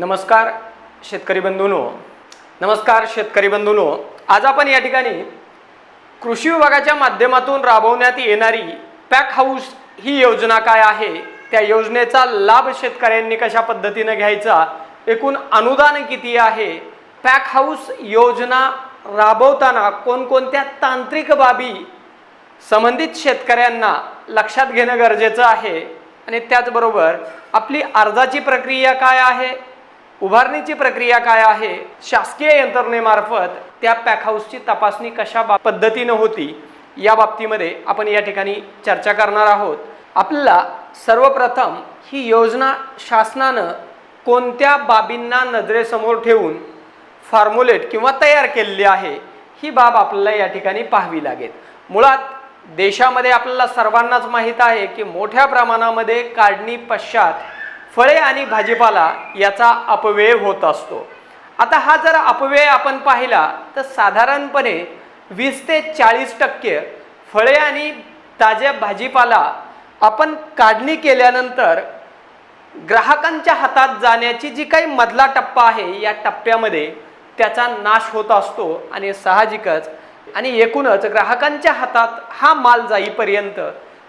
नमस्कार शेतकरी बंधूनो. नमस्कार शेतकरी बंधूनो. आज आपण या ठिकाणी कृषी विभागाच्या माध्यमातून राबवण्यात येणारी पॅक हाऊस ही योजना काय आहे? त्या योजनेचा लाभ शेतकऱ्यांनी कशा पद्धतीनं घ्यायचा? एकूण अनुदान किती आहे? पॅक हाऊस योजना राबवताना कोणकोणत्या तांत्रिक बाबी संबंधित शेतकऱ्यांना लक्षात घेणं गरजेचं आहे? आणि त्याचबरोबर आपली अर्जाची प्रक्रिया काय आहे? उभारणीची प्रक्रिया काय आहे? शासकीय यंत्रणेमार्फत त्या पॅक हाऊसची तपासणी कशा बा पद्धतीनं होती? या बाबतीमध्ये आपण या ठिकाणी चर्चा करणार आहोत. आपल्याला सर्वप्रथम ही योजना शासनानं कोणत्या बाबींना नजरेसमोर ठेवून फॉर्म्युलेट किंवा तयार केलेली आहे ही बाब आपल्याला या ठिकाणी पाहावी लागेल. मुळात देशामध्ये आपल्याला सर्वांनाच माहीत आहे की मोठ्या प्रमाणामध्ये काढणी पश्चात फळे आणि भाजीपाला याचा अपव्यय होत असतो. आता हा जर अपव्यय आपण पाहिला तर साधारणपणे वीस ते चाळीस टक्के फळे आणि ताज्या भाजीपाला आपण काढणी केल्यानंतर ग्राहकांच्या हातात जाण्याची जी काही मधला टप्पा आहे या टप्प्यामध्ये त्याचा नाश होत असतो आणि साहजिकच आणि एकूणच ग्राहकांच्या हातात हा माल जाईपर्यंत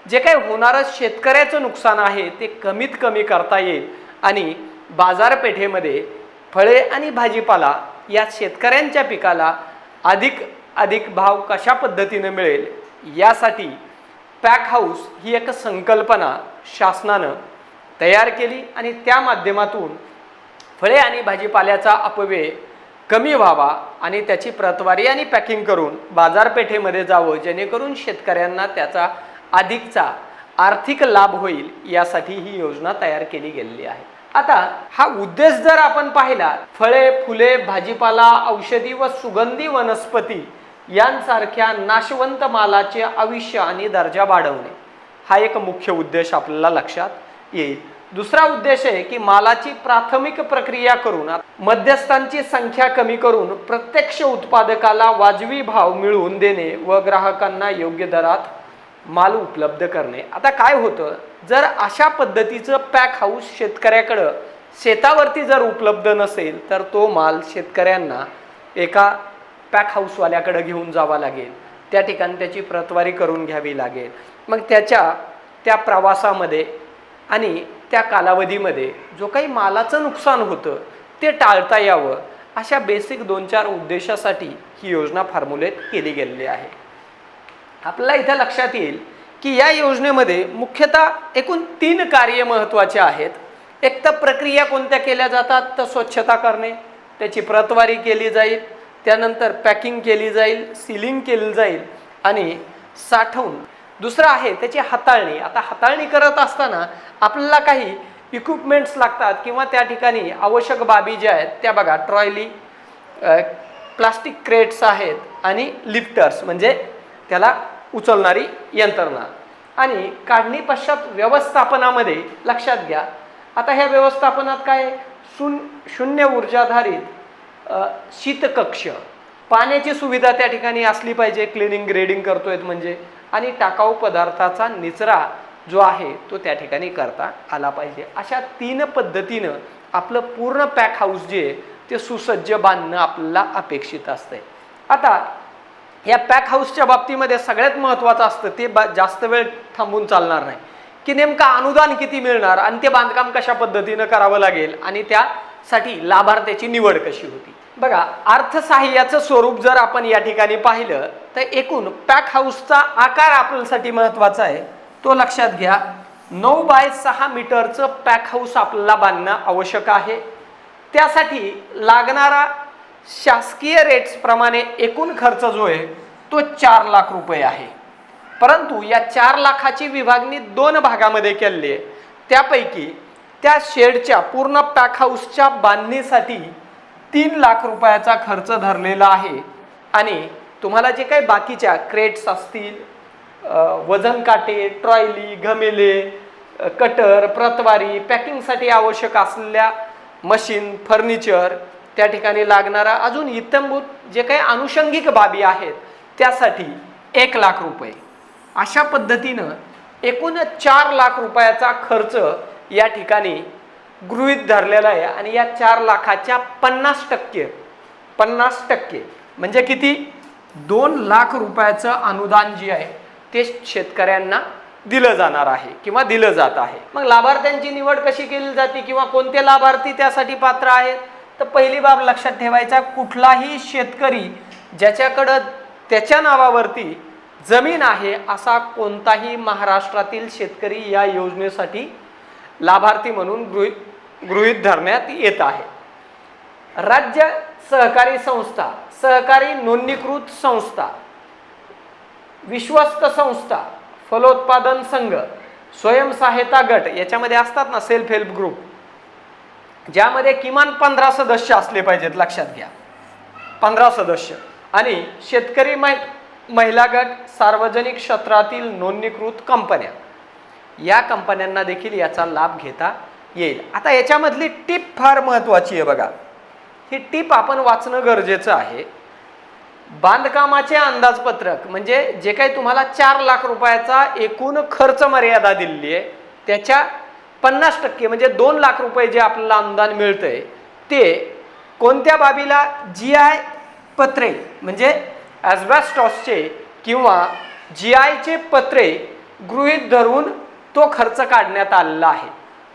जे काही होणारं शेतकऱ्याचं नुकसान आहे ते कमीत कमी करता येईल. आणि बाजारपेठेमध्ये फळे आणि भाजीपाला या शेतकऱ्यांच्या पिकाला अधिक अधिक भाव कशा पद्धतीनं मिळेल यासाठी पॅक हाऊस ही एक संकल्पना शासनानं तयार केली आणि त्या माध्यमातून फळे आणि भाजीपाल्याचा अपव्यय कमी व्हावा आणि त्याची प्रतवारी आणि पॅकिंग करून बाजारपेठेमध्ये जावं जेणेकरून शेतकऱ्यांना त्याचा अधिकचा आर्थिक लाभ होईल यासाठी ही योजना तयार केली गेलेली आहे. आता हा उद्देश जर आपण पाहिला फळे फुले भाजीपाला औषधी व सुगंधी वनस्पती यांसारख्या नाशवंत मालाचे आयुष्य आणि दर्जा वाढवणे हा एक मुख्य उद्देश आपल्याला लक्षात येईल. दुसरा उद्देश आहे की मालाची प्राथमिक प्रक्रिया करून मध्यस्थांची संख्या कमी करून प्रत्यक्ष उत्पादकाला वाजवी भाव मिळवून देणे व ग्राहकांना योग्य दरात माल उपलब्ध करणे. आता काय होतं? जर अशा पद्धतीचं पॅक हाऊस शेतकऱ्याकडं शेतावरती जर उपलब्ध नसेल तर तो माल शेतकऱ्यांना एका पॅक हाऊसवाल्याकडं घेऊन जावा लागेल. त्या ठिकाणी त्याची प्रतवारी करून घ्यावी लागेल. मग त्याच्या त्या प्रवासामध्ये आणि त्या कालावधीमध्ये जो काही मालाचं नुकसान होतं ते टाळता यावं. अशा बेसिक दोन चार उद्देशासाठी ही योजना फॉर्म्युलेट केली गेलेली आहे. आपल्याला इथं लक्षात येईल की या योजनेमध्ये मुख्यतः एकूण तीन कार्य महत्त्वाचे आहेत. एक तर प्रक्रिया कोणत्या केल्या जातात? तर स्वच्छता करणे त्याची प्रतवारी केली जाईल त्यानंतर पॅकिंग केली जाईल सिलिंग केली जाईल आणि साठवून. दुसरं आहे त्याची हाताळणी. आता हाताळणी करत असताना आपल्याला काही इक्विपमेंट्स लागतात किंवा त्या ठिकाणी आवश्यक बाबी ज्या आहेत त्या बघा ट्रॉयली प्लास्टिक क्रेट्स आहेत आणि लिफ्टर्स म्हणजे त्याला उचलणारी यंत्रणा. आणि काढणी पश्चात व्यवस्थापनामध्ये लक्षात घ्या. आता ह्या व्यवस्थापनात काय शून शून्य ऊर्जाधारित शीतकक्ष. पाण्याची सुविधा त्या ठिकाणी असली पाहिजे. क्लिनिंग ग्रेडिंग करतोय म्हणजे. आणि टाकाऊ पदार्थाचा निचरा जो आहे तो त्या ठिकाणी करता आला पाहिजे. अशा तीन पद्धतीनं आपलं पूर्ण पॅक हाऊस जे आहे ते सुसज्ज बांधणं आपल्याला अपेक्षित असतंय. आता या पॅक हाऊसच्या बाबतीमध्ये सगळ्यात महत्त्वाचं असतं ते बा जास्त वेळ थांबून चालणार नाही. की नेमका अनुदान किती मिळणार आणि ते बांधकाम कशा पद्धतीनं करावं लागेल आणि त्यासाठी लाभार्थ्याची निवड कशी होती. बघा अर्थसहाय्याचं स्वरूप जर आपण या ठिकाणी पाहिलं तर एकूण पॅक हाऊसचा आकार आपल्यासाठी महत्त्वाचा आहे. तो लक्षात घ्या नऊ बाय सहा मीटरचं पॅक हाऊस आपल्याला बांधणं आवश्यक आहे. त्यासाठी लागणारा शासकीय रेट्सप्रमाणे एकूण खर्च जो आहे तो चार लाख रुपये आहे. परंतु या चार लाखाची विभागणी दोन भागामध्ये केली आहे. त्यापैकी त्या शेडच्या पूर्ण पॅक हाऊसच्या बांधणीसाठी तीन लाख रुपयाचा खर्च धरलेला आहे. आणि तुम्हाला जे काही बाकीच्या क्रेट्स असतील वजन काटे ट्रॉयली घमेले कटर प्रतवारी पॅकिंगसाठी आवश्यक असलेल्या मशीन फर्निचर त्या ठिकाणी लागणारा अजून इतंभूत जे काही अनुषंगिक बाबी आहेत त्यासाठी एक लाख रुपये. अशा पद्धतीनं एकूण चार लाख रुपयाचा खर्च या ठिकाणी गृहीत धरलेला आहे आणि या चार लाखाच्या पन्नास टक्के पन्नास टक्के म्हणजे किती? दोन लाख रुपयाचं अनुदान जे आहे ते शेतकऱ्यांना दिलं जाणार आहे किंवा दिलं जात आहे. मग लाभार्थ्यांची निवड कशी केली जाते किंवा कोणते लाभार्थी त्यासाठी पात्र आहेत? तर पहिली बाब लक्षात ठेवायचा कुठलाही शेतकरी ज्याच्याकडं त्याच्या नावावरती जमीन आहे असा कोणताही महाराष्ट्रातील शेतकरी या योजनेसाठी लाभार्थी म्हणून गृहीत गृहीत धरण्यात येत आहे. राज्य सहकारी संस्था सहकारी नोंदणीकृत संस्था विश्वस्त संस्था फलोत्पादन संघ स्वयंसहायता गट याच्यामध्ये असतात ना सेल्फ हेल्प ग्रुप ज्यामध्ये किमान पंधरा सदस्य असले पाहिजेत लक्षात घ्या. पंधरा सदस्य. आणि शेतकरी मै महिला गट सार्वजनिक क्षेत्रातील नोंदणीकृत कंपन्या. या कंपन्यांना देखील याचा लाभ घेता येईल. आता याच्यामधली टीप फार महत्त्वाची आहे बघा. ही टीप आपण वाचणं गरजेचं आहे. बांधकामाचे अंदाजपत्रक म्हणजे जे काही तुम्हाला चार लाख रुपयाचा एकूण खर्च मर्यादा दिलेली आहे त्याच्या पन्नास टक्के म्हणजे दोन लाख रुपये जे आपल्याला अनुदान मिळतंय ते कोणत्या बाबीला? जी आय पत्रे म्हणजे ॲजबॅस्टॉसचे किंवा जी आयचे पत्रे गृहीत धरून तो खर्च काढण्यात आलेला आहे.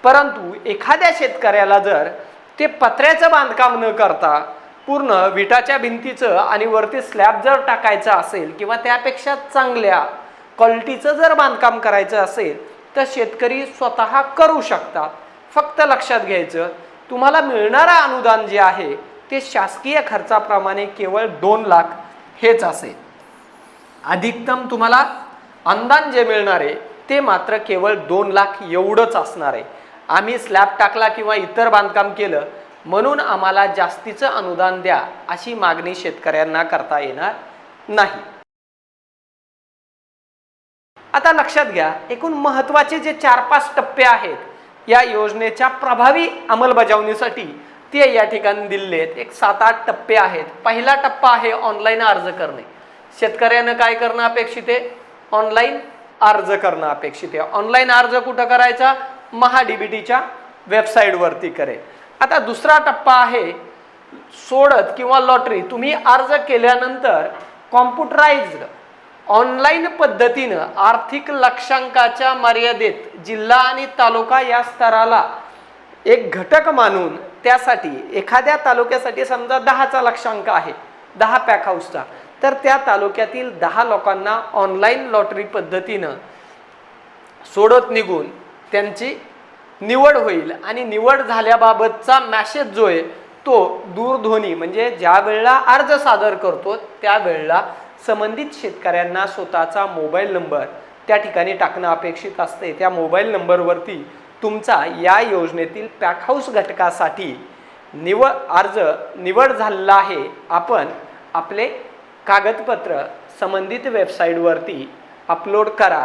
परंतु एखाद्या शेतकऱ्याला जर ते पत्र्याचं बांधकाम न करता पूर्ण विटाच्या भिंतीचं आणि वरती स्लॅब जर टाकायचं असेल किंवा त्यापेक्षा चांगल्या क्वालिटीचं जर बांधकाम करायचं असेल तर शेतकरी स्वतः करू शकतात. फक्त लक्षात घ्यायचं तुम्हाला मिळणारं अनुदान जे आहे ते शासकीय खर्चाप्रमाणे केवळ दोन लाख हेच असेल. अधिकतम तुम्हाला अनुदान जे मिळणार आहे ते मात्र केवळ दोन लाख एवढंच असणार आहे. आम्ही स्लॅब टाकला किंवा इतर बांधकाम केलं म्हणून आम्हाला जास्तीचं अनुदान द्या अशी मागणी शेतकऱ्यांना करता येणार नाही. आता लक्षात घ्या एकूण महत्त्वाचे जे चार पाच टप्पे आहेत या योजनेच्या प्रभावी अंमलबजावणीसाठी ते या ठिकाणी दिलेत आहेत. एक सात आठ टप्पे आहेत. पहिला टप्पा आहे ऑनलाईन अर्ज करणे. शेतकऱ्यानं काय करणं अपेक्षित आहे? ऑनलाईन अर्ज करणं अपेक्षित आहे. ऑनलाईन अर्ज कुठं करायचा? महाडीबीटीच्या वेबसाईटवरती करेल. आता दुसरा टप्पा आहे सोडत किंवा लॉटरी. तुम्ही अर्ज केल्यानंतर कॉम्प्युटराइज्ड ऑनलाईन पद्धतीनं आर्थिक लक्षांकाच्या मर्यादेत जिल्हा आणि तालुका या स्तराला एक घटक मानून त्यासाठी एखाद्या तालुक्यासाठी समजा दहाचा लक्षांक आहे दहा पॅक हाऊसचा तर त्या तालुक्यातील दहा लोकांना ऑनलाईन लॉटरी पद्धतीनं सोडत निघून त्यांची निवड होईल. आणि निवड झाल्याबाबतचा मॅसेज जो आहे तो दूरध्वनी म्हणजे ज्या वेळेला अर्ज सादर करतो त्यावेळेला संबंधित शेतकऱ्यांना स्वतःचा मोबाईल नंबर त्या ठिकाणी टाकणं अपेक्षित असते. त्या मोबाईल नंबरवरती तुमचा या योजनेतील पॅक हाऊस घटकासाठी निवड अर्ज निवड झालेला आहे. आपण आपले कागदपत्र संबंधित वेबसाईटवरती अपलोड करा.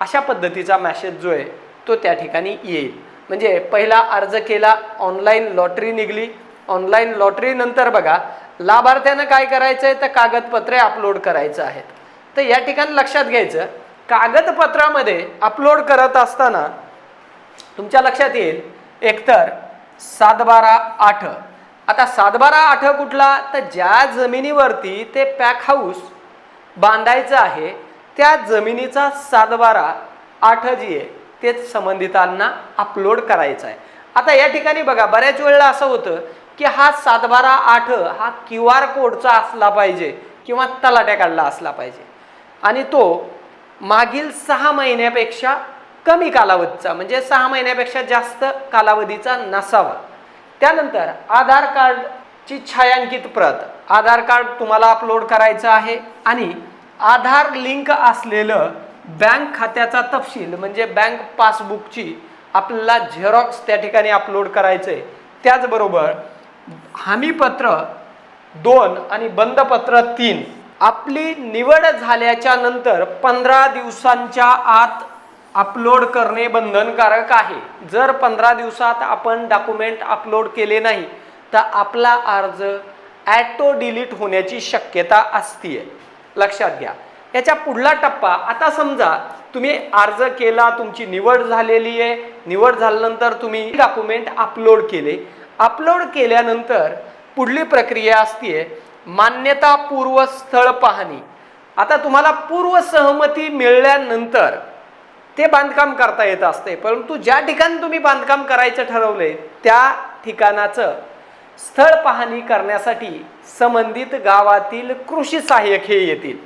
अशा पद्धतीचा मॅसेज जो आहे तो त्या ठिकाणी येईल. म्हणजे पहिला अर्ज केला ऑनलाईन लॉटरी निघली. ऑनलाईन लॉटरी नंतर बघा लाभार्थ्यानं काय करायचं आहे तर कागदपत्रे अपलोड करायचं आहेत. तर या ठिकाणी लक्षात घ्यायचं कागदपत्रामध्ये अपलोड करत असताना तुमच्या लक्षात येईल एकतर सात बारा आठ. आता सात बारा आठ कुठला? तर ज्या जमिनीवरती ते पॅक हाऊस बांधायचं आहे त्या जमिनीचा सात बारा आठ जी आहे तेच संबंधितांना अपलोड करायचं आहे. आता या ठिकाणी बघा बऱ्याच वेळेला असं होतं की हा सातबारा आठ हा क्यू आर कोडचा असला पाहिजे किंवा तलाट्या काढला असला पाहिजे. आणि तो मागील सहा महिन्यापेक्षा कमी कालावधीचा म्हणजे सहा महिन्यापेक्षा जास्त कालावधीचा नसावा. त्यानंतर आधार कार्डची छायांकित प्रत आधार कार्ड तुम्हाला अपलोड करायचं आहे आणि आधार लिंक असलेलं बँक खात्याचा तपशील म्हणजे बँक पासबुकची आपल्याला झेरॉक्स त्या ठिकाणी अपलोड करायचं आहे त्याचबरोबर हमीपत्र दोन आणि बंदपत्र तीन. आपली निवड झाल्याच्यानंतर पंधरा दिवसांच्या आत अपलोड करणे बंधनकारक आहे. जर पंधरा दिवसात आपण डॉक्युमेंट अपलोड केले नाही तर आपला अर्ज ॲटो डिलीट होण्याची शक्यता असते लक्षात घ्या. याच्या पुढला टप्पा आता समजा तुम्ही अर्ज केला तुमची निवड झालेली आहे. निवड झाल्यानंतर तुम्ही डॉक्युमेंट अपलोड केले. अपलोड केल्यानंतर पुढली प्रक्रिया असते मान्यतापूर्व स्थळ पाहणी. आता तुम्हाला पूर्व सहमती मिळाल्यानंतर ते बांधकाम करता येत असते. परंतु ज्या ठिकाणी तुम्ही बांधकाम करायचं ठरवले त्या ठिकाणाचं स्थळ पाहणी करण्यासाठी संबंधित गावातील कृषी सहाय्यक हे येतील.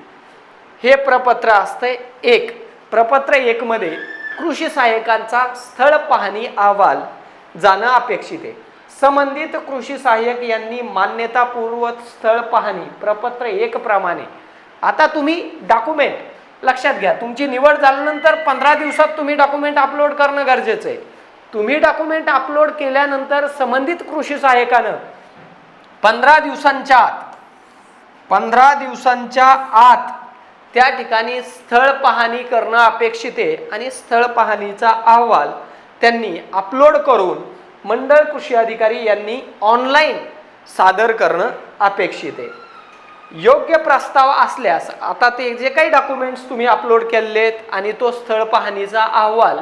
हे प्रपत्र असते एक. प्रपत्र एकमध्ये कृषी सहाय्यकांचा स्थळ पाहणी अहवाल जाणं अपेक्षित आहे. संबंधित कृषी सहाय्यक यांनी मान्यतापूर्व स्थळ पाहणी प्रपत्र एक प्रमाणे आता तुम्ही डॉक्युमेंट लक्षात घ्या. तुमची निवड झाल्यानंतर पंधरा दिवसात तुम्ही डॉक्युमेंट अपलोड करणं गरजेचं आहे. तुम्ही डॉक्युमेंट अपलोड केल्यानंतर संबंधित कृषी सहाय्यकानं पंधरा दिवसांच्या आत पंधरा दिवसांच्या आत त्या ठिकाणी स्थळ पाहणी करणं अपेक्षित आहे आणि स्थळ पाहणीचा अहवाल त्यांनी अपलोड करून मंडळ कृषी अधिकारी यांनी ऑनलाईन सादर करणं अपेक्षित आहे. योग्य प्रस्ताव असल्यास आता ते जे काही डॉक्युमेंट्स तुम्ही अपलोड केलेत आणि तो स्थळ पाहणीचा अहवाल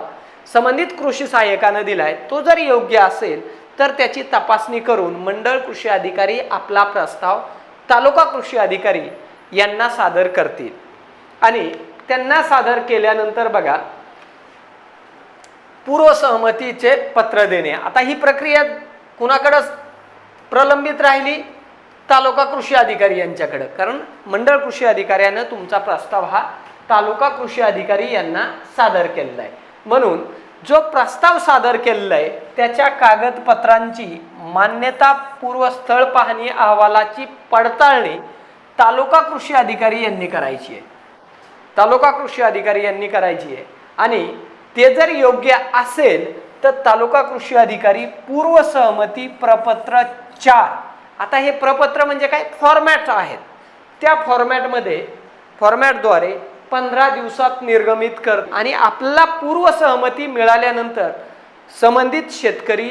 संबंधित कृषी सहाय्यकानं दिलाय तो जर योग्य असेल तर त्याची तपासणी करून मंडळ कृषी अधिकारी आपला प्रस्ताव तालुका कृषी अधिकारी यांना सादर करतील. आणि त्यांना सादर केल्यानंतर बघा पूर्वसहमतीचे पत्र देणे. आता ही प्रक्रिया कुणाकडं प्रलंबित राहिली? तालुका कृषी अधिकारी यांच्याकडं. कारण मंडळ कृषी अधिकाऱ्यानं तुमचा प्रस्ताव हा तालुका कृषी अधिकारी यांना सादर केलेला आहे. म्हणून जो प्रस्ताव सादर केलेला आहे त्याच्या कागदपत्रांची मान्यता पूर्व स्थळ पाहणी अहवालाची पडताळणी तालुका कृषी अधिकारी यांनी करायची आहे. तालुका कृषी अधिकारी यांनी करायची आहे. आणि ते जर योग्य असेल तर तालुका कृषी अधिकारी पूर्व सहमती प्रपत्र चार. आता हे प्रपत्र म्हणजे काय? फॉर्मॅट आहेत. त्या फॉर्मॅटमध्ये फॉर्मॅटद्वारे पंधरा दिवसात निर्गमित कर आणि आपला पूर्व सहमती मिळाल्यानंतर संबंधित शेतकरी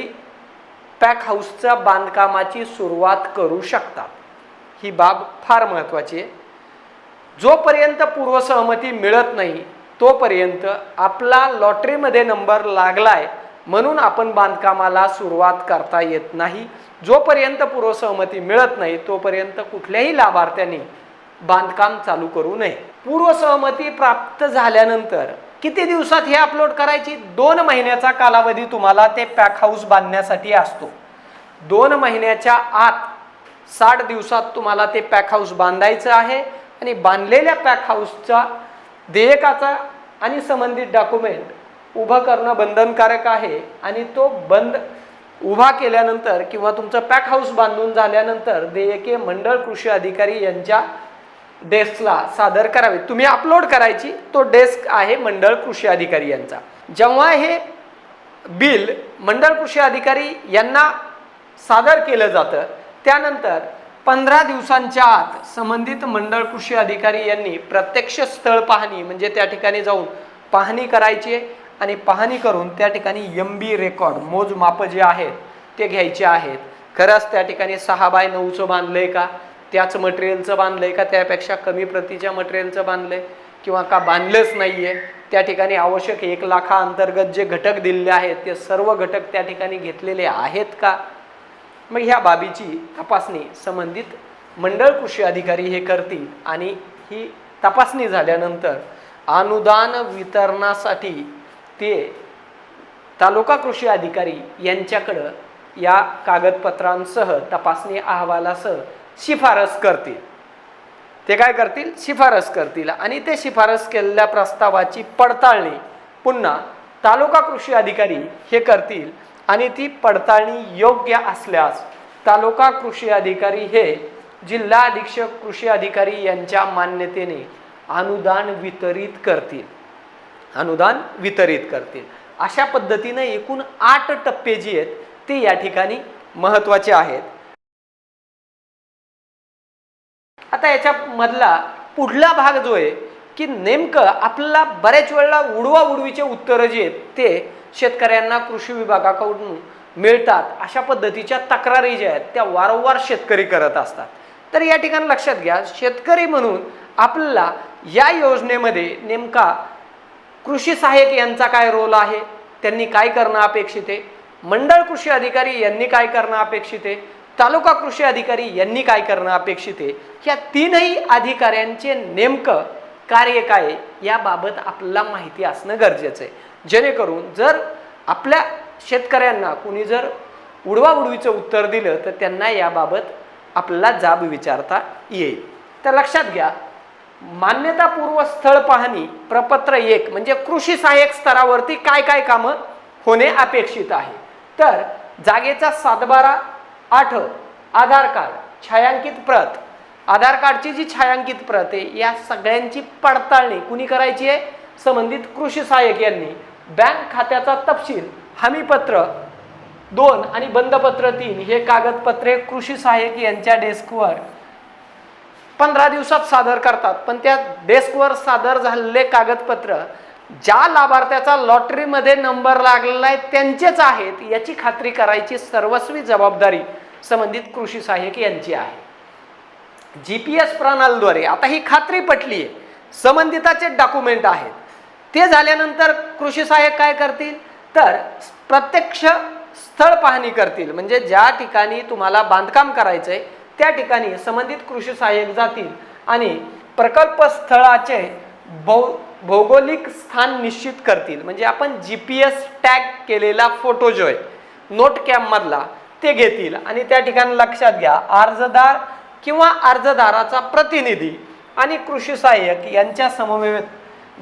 पॅक हाऊसच्या बांधकामाची सुरुवात करू शकतात. ही बाब फार महत्त्वाची आहे. जोपर्यंत पूर्वसहमती मिळत नाही तोपर्यंत आपला लॉटरीमध्ये नंबर लागलाय म्हणून आपण बांधकामाला सुरुवात करता येत नाही. जोपर्यंत पूर्वसहमती मिळत नाही तोपर्यंत कुठल्याही लाभार्थ्यांनी बांधकाम चालू करू नये. पूर्वसहमती प्राप्त झाल्यानंतर किती दिवसात हे अपलोड करायची? दोन महिन्याचा कालावधी तुम्हाला ते पॅक हाऊस बांधण्यासाठी असतो. दोन महिन्याच्या आत साठ दिवसात तुम्हाला ते पॅक हाऊस बांधायचं आहे आणि बांधलेल्या पॅक हाऊसचा देयकाचा आणि संबंधित डॉक्युमेंट उभं करणं बंधनकारक आहे आणि तो बंद उभा केल्यानंतर किंवा तुमचं पॅक हाऊस बांधून झाल्यानंतर देयके मंडळ कृषी अधिकारी यांच्या डेस्कला सादर करावे. तुम्ही अपलोड करायची तो डेस्क आहे मंडळ कृषी अधिकारी यांचा. जेव्हा हे बिल मंडळ कृषी अधिकारी यांना सादर केलं जातं त्यानंतर पंधरा दिवसांच्या आत संबंधित मंडळ कृषी अधिकारी यांनी प्रत्यक्ष स्थळ पाहणी म्हणजे त्या ठिकाणी जाऊन पाहणी करायची आहे आणि पाहणी करून त्या ठिकाणी एम बी रेकॉर्ड मोजमाप जे आहेत ते घ्यायचे आहेत. खरंच त्या ठिकाणी सहा बाय नऊचं बांधलंय का? त्याच मटेरियलचं बांधलंय का? त्यापेक्षा कमी प्रतीच्या मटेरियलचं बांधलंय? किंवा का बांधलंच नाहीये? त्या ठिकाणी आवश्यक एक लाखा अंतर्गत जे घटक दिलेले आहेत ते सर्व घटक त्या ठिकाणी घेतलेले आहेत का? मग ह्या बाबीची तपासणी संबंधित मंडळ कृषी अधिकारी हे करतील आणि ही तपासणी झाल्यानंतर अनुदान वितरणासाठी ते तालुका कृषी अधिकारी यांच्याकडं या कागदपत्रांसह तपासणी अहवालासह शिफारस करतील. ते काय करतील? शिफारस करतील आणि ते शिफारस केलेल्या प्रस्तावाची पडताळणी पुन्हा तालुका कृषी अधिकारी हे करतील. आणि ती पडताळणी योग्य असल्यास तालुका कृषी अधिकारी हे जिल्हा अधीक्षक कृषी अधिकारी यांच्या मान्यतेने अनुदान वितरित करतील. अनुदान वितरित करतील. अशा पद्धतीने एकूण आठ टप्पे जी आहेत ते या ठिकाणी महत्त्वाचे आहेत. आता याच्या मधला पुढला भाग जो आहे की नेमकं आपल्याला बऱ्याच वेळेला उडवा उडवीचे उत्तरं जे आहेत ते शेतकऱ्यांना कृषी विभागाकडून मिळतात अशा पद्धतीच्या तक्रारी ज्या आहेत त्या वारंवार शेतकरी करत असतात. तर या ठिकाणी लक्षात घ्या शेतकरी म्हणून आपल्याला या योजनेमध्ये नेमका कृषी सहाय्यक यांचा काय रोल आहे त्यांनी काय करणं अपेक्षित आहे मंडळ कृषी अधिकारी यांनी काय करणं अपेक्षित आहे तालुका कृषी अधिकारी यांनी काय करणं अपेक्षित आहे या तीनही अधिकाऱ्यांचे नेमकं कार्य काय आहे, याबाबत आपल्याला माहिती असणं गरजेचं आहे. जेणेकरून जर आपल्या शेतकऱ्यांना कुणी जर उडवाउडवीचं उत्तर दिलं तर त्यांना याबाबत आपल्याला जाब विचारता येईल. तर लक्षात घ्या मान्यतापूर्व स्थळ पाहणी प्रपत्र एक म्हणजे कृषी सहाय्यक स्तरावरती काय काय कामं होणे अपेक्षित आहे. तर जागेचा सातबारा आठ आधार कार्ड छायांकित प्रत आधार कार्डची जी छायांकित प्रत आहे या सगळ्यांची पडताळणी कुणी करायची आहे? संबंधित कृषी सहाय्यक यांनी. बँक खात्याचा तपशील हमीपत्र दोन आणि बंदपत्र तीन हे कागदपत्रे कृषी सहाय्यक यांच्या डेस्कवर पंधरा दिवसात सादर करतात. पण त्या डेस्कवर सादर झालेले कागदपत्र ज्या लाभार्थ्याचा लॉटरीमध्ये नंबर लागलेला आहे त्यांचेच आहेत याची खात्री करायची सर्वस्वी जबाबदारी संबंधित कृषी सहाय्यक यांची आहे. जी पी एस प्रणालीद्वारे. आता ही खात्री पटली आहे संबंधिताचे डॉक्युमेंट आहेत. ते झाल्यानंतर कृषी सहाय्यक काय करतील? तर प्रत्यक्ष स्थळ पाहणी करतील. म्हणजे ज्या ठिकाणी तुम्हाला बांधकाम करायचं आहे त्या ठिकाणी संबंधित कृषी सहाय्यक जातील आणि प्रकल्प स्थळाचे भौ भौगोलिक स्थान निश्चित करतील. म्हणजे आपण जी पी एस टॅग केलेला फोटो जो आहे नोट कॅम्पमधला ते घेतील. आणि त्या ठिकाणी लक्षात घ्या अर्जदार किंवा अर्जदाराचा प्रतिनिधी आणि कृषी सहाय्यक यांच्या समवेत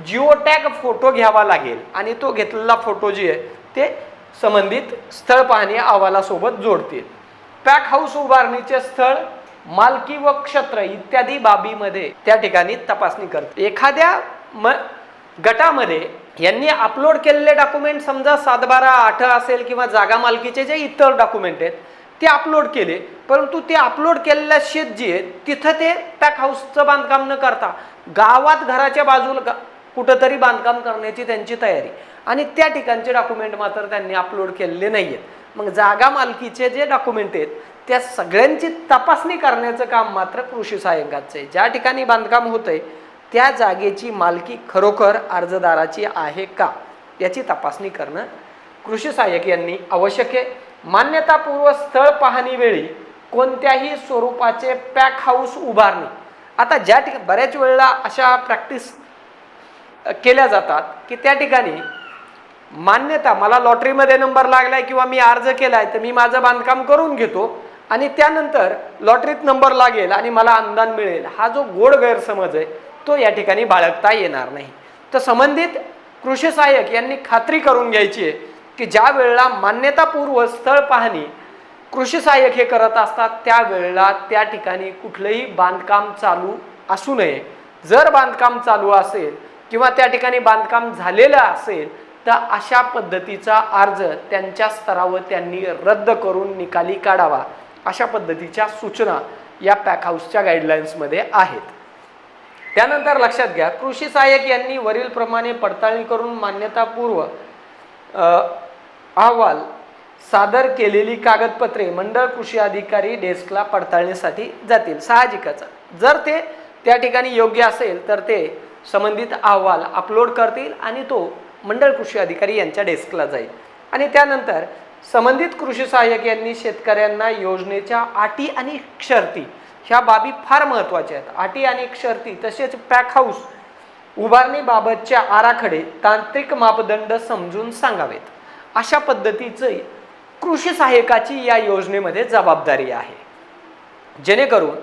जिओटॅग फोटो घ्यावा लागेल आणि तो घेतलेला फोटो जे आहे ते संबंधित स्थळ पाहणी अहवालासोबत जोडतील. पॅक हाऊस उभारणीचे स्थळ मालकी व क्षेत्र इत्यादी बाबीमध्ये त्या ठिकाणी तपासणी करते एखाद्या म गटामध्ये यांनी अपलोड केलेले डॉक्युमेंट समजा सातबारा आठ असेल किंवा जागा मालकीचे जे इतर डॉक्युमेंट आहेत ते अपलोड केले परंतु ते अपलोड केलेल्या शेत जे आहे तिथं ते पॅक हाऊसचं बांधकाम न करता गावात घराच्या बाजूला गा- कुठंतरी बांधकाम करण्याची त्यांची तयारी. आणि त्या ठिकाणचे डॉक्युमेंट मात्र त्यांनी अपलोड केलेले नाही आहेत मग जागा मालकीचे जे डॉक्युमेंट आहेत त्या सगळ्यांची तपासणी करण्याचं काम मात्र कृषी सहाय्यकाचं आहे. ज्या ठिकाणी बांधकाम होतं आहे त्या जागेची मालकी खरोखर अर्जदाराची आहे का? याची तपासणी करणं कृषी सहाय्यक यांनी आवश्यक आहे. मान्यतापूर्व स्थळ पाहणीवेळी कोणत्याही स्वरूपाचे पॅक हाऊस उभारणे. आता ज्या ठिकाणी बऱ्याच वेळेला अशा प्रॅक्टिस केल्या जातात की त्या ठिकाणी मान्यता मला लॉटरीमध्ये नंबर लागलाय किंवा मी अर्ज केला आहे तर मी माझं बांधकाम करून घेतो आणि त्यानंतर लॉटरीत नंबर लागेल आणि मला अनुदान मिळेल. हा जो गोड गैरसमज आहे तो या ठिकाणी बाळगता येणार नाही. तर संबंधित कृषी सहाय्यक यांनी खात्री करून घ्यायची आहे की ज्या वेळेला मान्यतापूर्व स्थळ पाहणी कृषी सहाय्यक हे करत असतात त्यावेळेला त्या ठिकाणी कुठलंही बांधकाम चालू असू नये. जर बांधकाम चालू असेल किंवा त्या ठिकाणी बांधकाम झालेलं असेल तर अशा पद्धतीचा अर्ज त्यांच्या स्तरावर त्यांनी रद्द करून निकाली काढावा. अशा पद्धतीच्या सूचना या पॅक हाऊसच्या गाईडलाईन्समध्ये आहेत. त्यानंतर लक्षात घ्या कृषी सहाय्यक यांनी वरीलप्रमाणे पडताळणी करून मान्यतापूर्व अहवाल सादर केलेली कागदपत्रे मंडळ कृषी अधिकारी डेस्कला पडताळणीसाठी जातील. साहजिकच. जर ते त्या ठिकाणी योग्य असेल तर ते संबंधित अहवाल अपलोड करतील आणि तो मंडळ कृषी अधिकारी यांच्या डेस्कला जाईल. आणि त्यानंतर संबंधित कृषी सहाय्यक यांनी शेतकऱ्यांना योजनेच्या अटी आणि शर्ती ह्या बाबी फार महत्त्वाच्या आहेत. अटी आणि शर्ती तसेच पॅक हाऊस उभारणीबाबतच्या आराखडे तांत्रिक मापदंड समजून सांगावेत. अशा पद्धतीचं कृषी सहाय्यकाची या योजनेमध्ये जबाबदारी आहे. जेणेकरून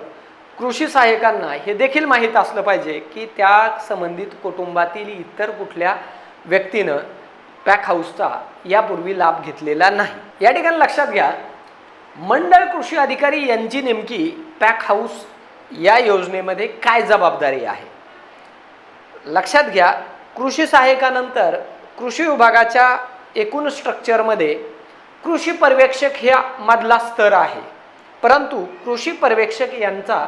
कृषी सहाय्यकांना हे देखील माहीत असलं पाहिजे की त्या संबंधित कुटुंबातील इतर कुठल्या व्यक्तीनं पॅक हाऊसचा यापूर्वी लाभ घेतलेला नाही. या ठिकाणी लक्षात घ्या मंडळ कृषी अधिकारी यांची नेमकी पॅक हाऊस या योजनेमध्ये काय जबाबदारी आहे? लक्षात घ्या कृषी सहाय्यकानंतर कृषी विभागाच्या एकूण स्ट्रक्चरमध्ये कृषी पर्यवेक्षक ह्या मधला स्तर आहे. परंतु कृषी पर्यवेक्षक यांचा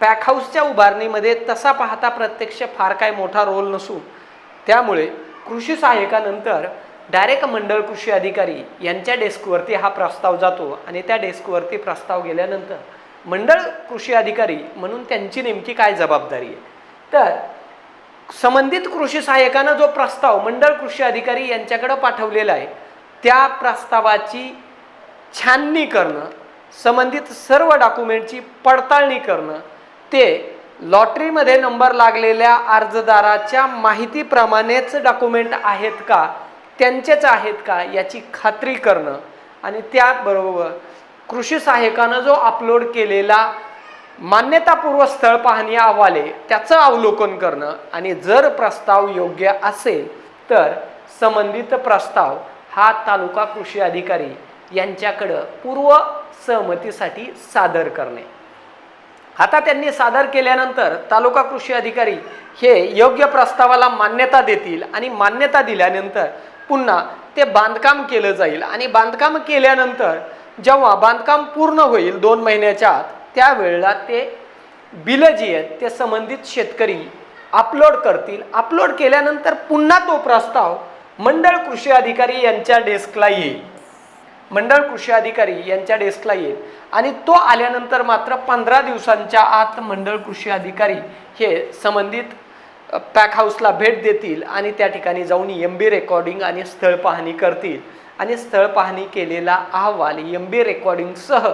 पॅक हाऊसच्या उभारणीमध्ये तसा पाहता प्रत्यक्ष फार काय मोठा रोल नसून त्यामुळे कृषी सहाय्यकानंतर डायरेक्ट मंडळ कृषी अधिकारी यांच्या डेस्कवरती हा प्रस्ताव जातो आणि त्या डेस्कवरती प्रस्ताव गेल्यानंतर मंडळ कृषी अधिकारी म्हणून त्यांची नेमकी काय जबाबदारी आहे? तर संबंधित कृषी सहाय्यकानं जो प्रस्ताव मंडळ कृषी अधिकारी यांच्याकडे पाठवलेला आहे त्या प्रस्तावाची छाननी करणं संबंधित सर्व डॉक्युमेंटची पडताळणी करणं ते लॉटरीमध्ये नंबर लागलेल्या अर्जदाराच्या माहितीप्रमाणेच डॉक्युमेंट आहेत का त्यांचेच आहेत का याची खात्री करणं आणि त्याबरोबर कृषी सहाय्यकानं जो अपलोड केलेला मान्यतापूर्व स्थळ पाहणी अहवाले त्याचं अवलोकन करणं आणि जर प्रस्ताव योग्य असेल तर संबंधित प्रस्ताव हा तालुका कृषी अधिकारी यांच्याकडं पूर्व सहमतीसाठी सादर करणे. आता त्यांनी सादर केल्यानंतर तालुका कृषी अधिकारी हे योग्य प्रस्तावाला मान्यता देतील आणि मान्यता दिल्यानंतर पुन्हा ते बांधकाम केलं जाईल. आणि बांधकाम केल्यानंतर जेव्हा बांधकाम पूर्ण होईल दोन महिन्याच्या आत त्यावेळेला ते बिलं जी आहेत ते संबंधित शेतकरी अपलोड करतील. अपलोड केल्यानंतर पुन्हा तो प्रस्ताव मंडळ कृषी अधिकारी यांच्या डेस्कला येईल. मंडळ कृषी अधिकारी यांच्या डेस्कला येईल. आणि तो आल्यानंतर मात्र पंधरा दिवसांच्या आत मंडळ कृषी अधिकारी हे संबंधित पॅक हाऊसला भेट देतील आणि त्या ठिकाणी जाऊन एम बी रेकॉर्डिंग आणि स्थळ पाहणी करतील. आणि स्थळ पाहणी केलेला अहवाल एम बी रेकॉर्डिंगसह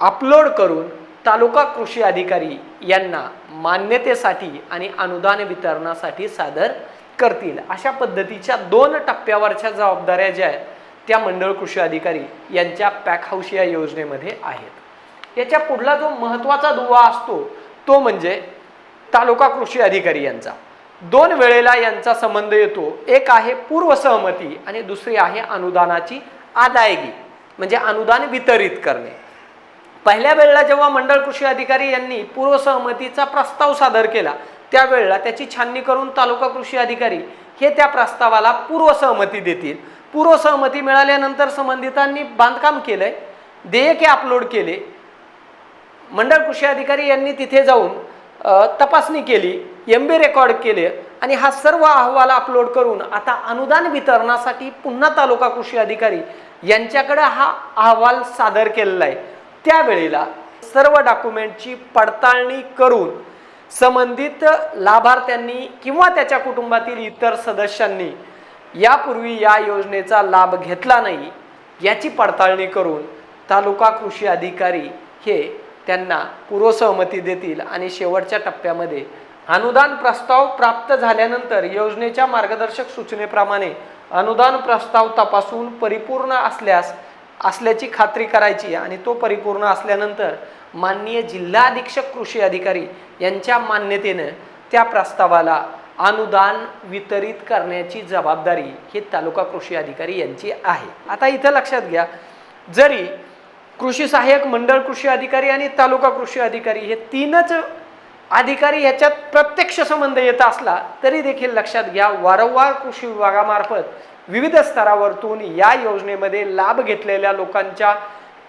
अपलोड करून तालुका कृषी अधिकारी यांना मान्यतेसाठी आणि अनुदान वितरणासाठी सादर करतील. अशा पद्धतीच्या दोन टप्प्यावरच्या जबाबदाऱ्या ज्या आहेत त्या मंडळ कृषी अधिकारी यांच्या पॅक हाऊस या योजनेमध्ये आहेत. याच्या पुढला जो महत्त्वाचा दुवा असतो तो म्हणजे तालुका कृषी अधिकारी यांचा. दोन वेळेला यांचा संबंध येतो. एक आहे पूर्वसहमती आणि दुसरी आहे अनुदानाची अदायगी म्हणजे अनुदान वितरित करणे. पहिल्या वेळेला जेव्हा मंडळ कृषी अधिकारी यांनी पूर्वसहमतीचा प्रस्ताव सादर केला त्यावेळेला त्याची छाननी करून तालुका कृषी अधिकारी हे त्या प्रस्तावाला पूर्वसहमती देतील. पूर्वसहमती मिळाल्यानंतर संबंधितांनी बांधकाम केलंय देयके अपलोड केले. मंडळ कृषी अधिकारी यांनी तिथे जाऊन तपासणी केली एम बी रेकॉर्ड केले आणि हा सर्व अहवाल अपलोड करून आता अनुदान वितरणासाठी पुन्हा तालुका कृषी अधिकारी यांच्याकडे हा अहवाल सादर केलेला आहे. त्यावेळेला सर्व डॉक्युमेंटची पडताळणी करून संबंधित लाभार्थ्यांनी किंवा त्याच्या कुटुंबातील इतर सदस्यांनी यापूर्वी या योजनेचा लाभ घेतला नाही याची पडताळणी करून तालुका कृषी अधिकारी हे त्यांना पूर्वसहमती देतील आणि शेवटच्या टप्प्यामध्ये अनुदान प्रस्ताव प्राप्त झाल्यानंतर योजनेच्या मार्गदर्शक सूचनेप्रमाणे अनुदान प्रस्ताव तपासून परिपूर्ण असल्यास असल्याची खात्री करायची आणि तो परिपूर्ण असल्यानंतर माननीय जिल्हा अधीक्षक कृषी अधिकारी यांच्या मान्यतेनं त्या प्रस्तावाला अनुदान वितरित करण्याची जबाबदारी ही तालुका कृषी अधिकारी यांची आहे. आता इथं लक्षात घ्या जरी कृषी सहाय्यक मंडळ कृषी अधिकारी आणि तालुका कृषी अधिकारी हे तीनच अधिकारी ह्याच्यात प्रत्यक्ष संबंध येत असला तरी देखील लक्षात घ्या वारंवार कृषी विभागामार्फत विविध स्तरावरतून या योजनेमध्ये लाभ घेतलेल्या लोकांच्या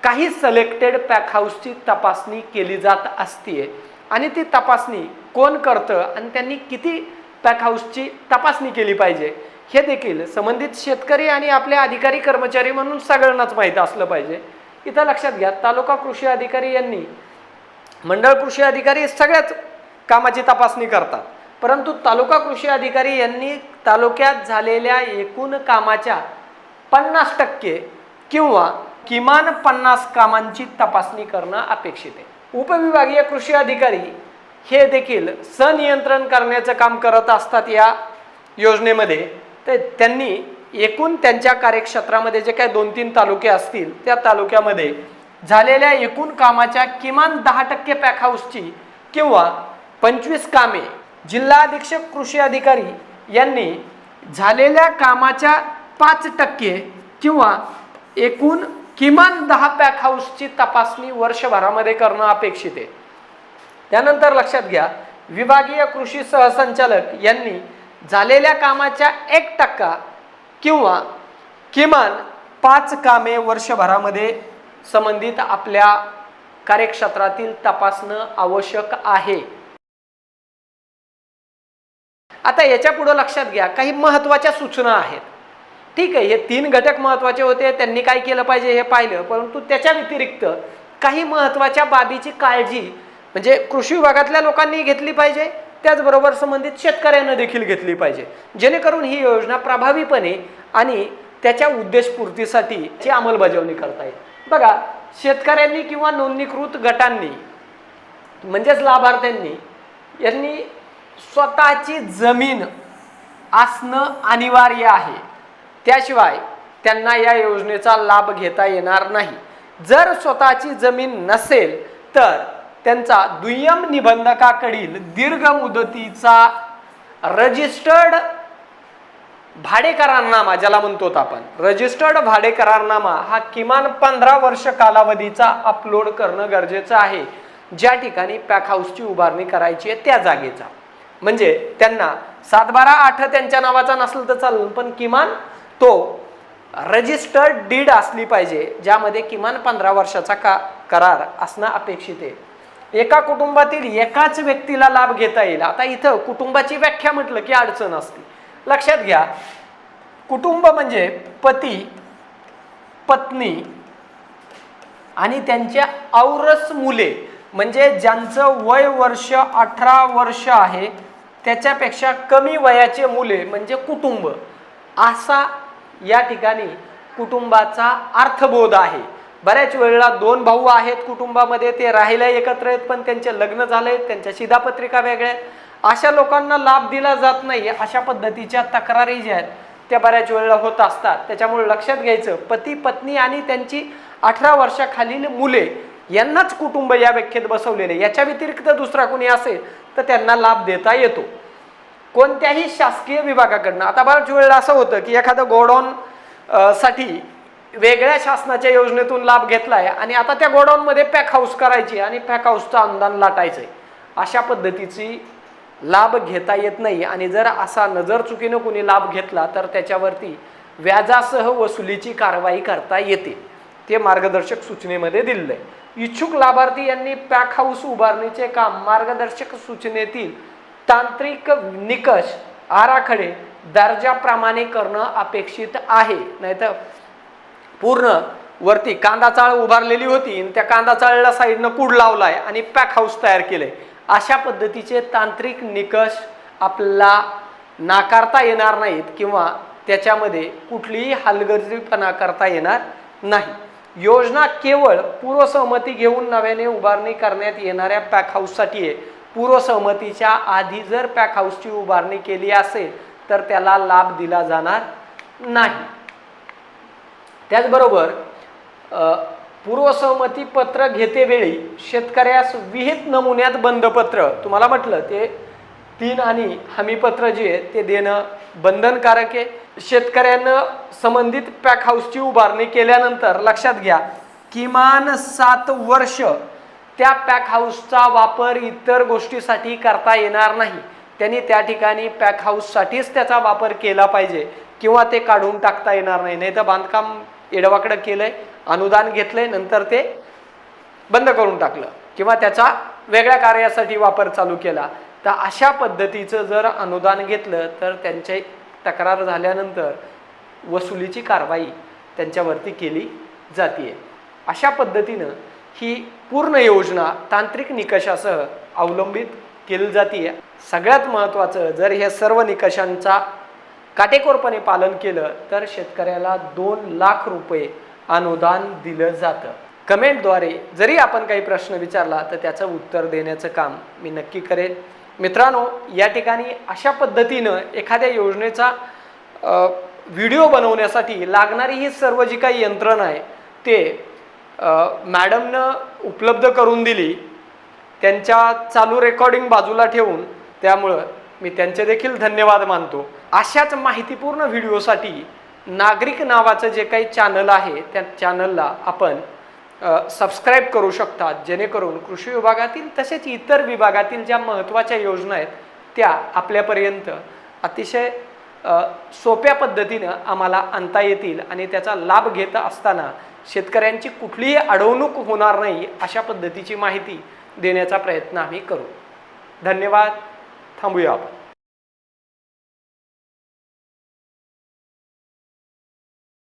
काही सलेक्टेड पॅक हाऊसची तपासणी केली जात असते आणि ती तपासणी कोण करतं आणि त्यांनी किती पॅक हाऊसची तपासणी केली पाहिजे हे देखील संबंधित शेतकरी आणि आपले अधिकारी कर्मचारी म्हणून सगळ्यांनाच माहीत असलं पाहिजे. इथं लक्षात घ्या तालुका कृषी अधिकारी यांनी मंडळ कृषी अधिकारी सगळ्याच कामाची तपासणी करतात. परंतु तालुका कृषी अधिकारी यांनी तालुक्यात झालेल्या एकूण कामाच्या पन्नास टक्के किंवा किमान पन्नास कामांची तपासणी करणं अपेक्षित आहे. उपविभागीय कृषी अधिकारी हे देखील सनियंत्रण करण्याचं काम करत असतात या योजनेमध्ये. तर त्यांनी एकूण त्यांच्या कार्यक्षेत्रामध्ये जे काही दोन तीन तालुके असतील त्या तालुक्यामध्ये झालेल्या एकूण कामाच्या किमान दहा टक्के पॅक हाऊसची किंवा पंचवीस कामे जिल्हा अधीक्षक कृषी अधिकारी यांनी झालेल्या कामाच्या पाच टक्के किंवा एकूण किमान दहा पॅक हाऊसची तपासणी वर्षभरामध्ये करणं अपेक्षित आहे. त्यानंतर लक्षात घ्या विभागीय कृषी सहसंचालक यांनी झालेल्या कामाच्या एक टक्का किंवा किमान पाच कामे वर्षभरामध्ये संबंधित आपल्या कार्यक्षेत्रातील तपासणं आवश्यक आहे. आता याच्या पुढं लक्षात घ्या काही महत्त्वाच्या सूचना आहेत. ठीक आहे हे तीन घटक महत्त्वाचे होते त्यांनी काय केलं पाहिजे हे पाहिलं परंतु त्याच्या व्यतिरिक्त काही महत्त्वाच्या बाबीची काळजी म्हणजे कृषी विभागातल्या लोकांनी घेतली पाहिजे त्याचबरोबर संबंधित शेतकऱ्यांना देखील घेतली पाहिजे. जेणेकरून ही योजना प्रभावीपणे आणि त्याच्या उद्देशपूर्तीसाठी ची अंमलबजावणी करता येईल. बघा शेतकऱ्यांनी किंवा नोंदणीकृत गटांनी म्हणजेच लाभार्थ्यांनी यांनी स्वतःची जमीन असणं अनिवार्य आहे. त्याशिवाय त्यांना या योजनेचा लाभ घेता येणार नाही. जर स्वतःची जमीन नसेल तर त्यांचा दुय्यम निबंधकाकडील दीर्घ मुदतीचा रजिस्टर्ड भाडे करारनामा ज्याला म्हणतो आपण रजिस्टर्ड भाडे करारनामा हा किमान पंधरा वर्ष कालावधीचा अपलोड करणं गरजेचं आहे. ज्या ठिकाणी पॅक हाऊसची उभारणी करायची आहे त्या जागेचा. म्हणजे त्यांना सातबारा आठ त्यांच्या नावाचा नसलं तर चालेल पण किमान तो रजिस्टर्ड डीड असली पाहिजे ज्यामध्ये किमान पंधरा वर्षाचा का करार असणं अपेक्षित आहे. एका कुटुंबातील एकाच व्यक्तीला लाभ घेता येईल. आता इथं कुटुंबाची व्याख्या म्हटलं की अडचण असते. लक्षात घ्या कुटुंब म्हणजे पती पत्नी आणि त्यांच्या औरस मुले. म्हणजे ज्यांचं वय वर्ष अठरा वर्ष आहे त्याच्यापेक्षा कमी वयाचे मुले म्हणजे कुटुंब असा या ठिकाणी कुटुंबाचा अर्थबोध आहे. बऱ्याच वेळेला दोन भाऊ आहेत कुटुंबामध्ये ते राहायला एकत्र आहेत पण त्यांचे लग्न झाले त्यांच्या शिधापत्रिका वेगळ्या आहेत. अशा लोकांना लाभ दिला जात नाही अशा पद्धतीच्या तक्रारी ज्या आहेत त्या बऱ्याच वेळेला होत असतात. त्याच्यामुळे लक्षात घ्यायचं पती पत्नी आणि त्यांची अठरा वर्षाखालील मुले यांनाच कुटुंब या व्याख्येत बसवलेले याच्या व्यतिरिक्त दुसरा कोणी असेल तर त्यांना लाभ देता येतो. कोणत्याही शासकीय विभागाकडनं आता बऱ्याच वेळेला असं होतं की एखादं गोडाऊन साठी वेगळ्या शासनाच्या योजनेतून लाभ घेतलाय आणि आता त्या गोडाऊनमध्ये पॅक हाऊस करायची आणि पॅक हाऊसचं अनुदान लाटायचंय. अशा पद्धतीची लाभ घेता येत नाही आणि जर असा नजर चुकीनं कोणी लाभ घेतला तर त्याच्यावरती व्याजासह वसुलीची कारवाई करता येते. ते मार्गदर्शक सूचनेमध्ये दिलेलं आहे इच्छुक लाभार्थी यांनी पॅक हाऊस उभारणीचे काम मार्गदर्शक सूचनेतील तांत्रिक निकष आराखडे दर्जाप्रमाणे करणं अपेक्षित आहे. नाहीतर पूर्ण वरती कांदा चाळ उभारलेली होती आणि त्या कांदा चाळला साईडनं कूड लावलाय आणि पॅक हाऊस तयार केलंय. अशा पद्धतीचे तांत्रिक निकष आपल्याला नाकारता येणार नाहीत किंवा त्याच्यामध्ये कुठलीही हलगर्जीपणा करता येणार नाही. योजना केवळ पूर्वसहमती घेऊन नव्याने उभारणी करण्यात येणाऱ्या पॅक हाऊससाठी आहे. पूर्वसहमतीच्या आधी जर पॅक हाऊसची उभारणी केली असेल तर त्याला लाभ दिला जाणार नाही. त्याचबरोबर पूर्वसहमती पत्र घेतेवेळी शेतकऱ्यास विहित नमुन्यात बंधपत्र तुम्हाला म्हटलं ते तीन आणि हमीपत्र जे आहे ते देणं बंधनकारक आहे. शेतकऱ्यानं संबंधित पॅक हाऊसची उभारणी केल्यानंतर लक्षात घ्या किमान सात वर्ष त्या पॅक हाऊसचा वापर इतर गोष्टीसाठी करता येणार नाही. त्यांनी त्या ठिकाणी पॅक हाऊससाठीच त्याचा वापर केला पाहिजे किंवा ते काढून टाकता येणार नाही. नाही तर बांधकाम एडवाकडं केलंय अनुदान घेतलंय नंतर ते बंद करून टाकलं किंवा त्याचा वेगळ्या कार्यासाठी वापर चालू केला. तर अशा पद्धतीचं जर अनुदान घेतलं तर त्यांचे तक्रार झाल्यानंतर वसुलीची कारवाई त्यांच्यावरती केली जाते अशा पद्धतीनं ही पूर्ण योजना तांत्रिक निकषासह अवलंबित केली जाते सगळ्यात महत्त्वाचं जर हे सर्व निकषांचा काटेकोरपणे पालन केलं तर शेतकऱ्याला दोन लाख रुपये अनुदान दिलं जातं. कमेंटद्वारे जरी आपण काही प्रश्न विचारला तर त्याचं उत्तर देण्याचं काम मी नक्की करेन. मित्रांनो या ठिकाणी अशा पद्धतीनं एखाद्या योजनेचा व्हिडिओ बनवण्यासाठी लागणारी ही सर्व जी काही यंत्रणा आहे ते मॅडमनं उपलब्ध करून दिली. त्यांच्या चालू रेकॉर्डिंग बाजूला ठेवून त्यामुळं मी त्यांचे देखील धन्यवाद मानतो. अशाच माहितीपूर्ण व्हिडिओसाठी नागरिक नावाचं जे काही चॅनल आहे त्या चॅनलला आपण सबस्क्राईब करू शकतात जेणेकरून कृषी विभागातील तसेच इतर विभागातील ज्या महत्त्वाच्या योजना आहेत त्या आपल्यापर्यंत अतिशय सोप्या पद्धतीनं आम्हाला आणता येतील आणि त्याचा लाभ घेत असताना शेतकऱ्यांची कुठलीही अडवणूक होणार नाही अशा पद्धतीची माहिती देण्याचा प्रयत्न आम्ही करू. धन्यवाद. थांबूया आपण.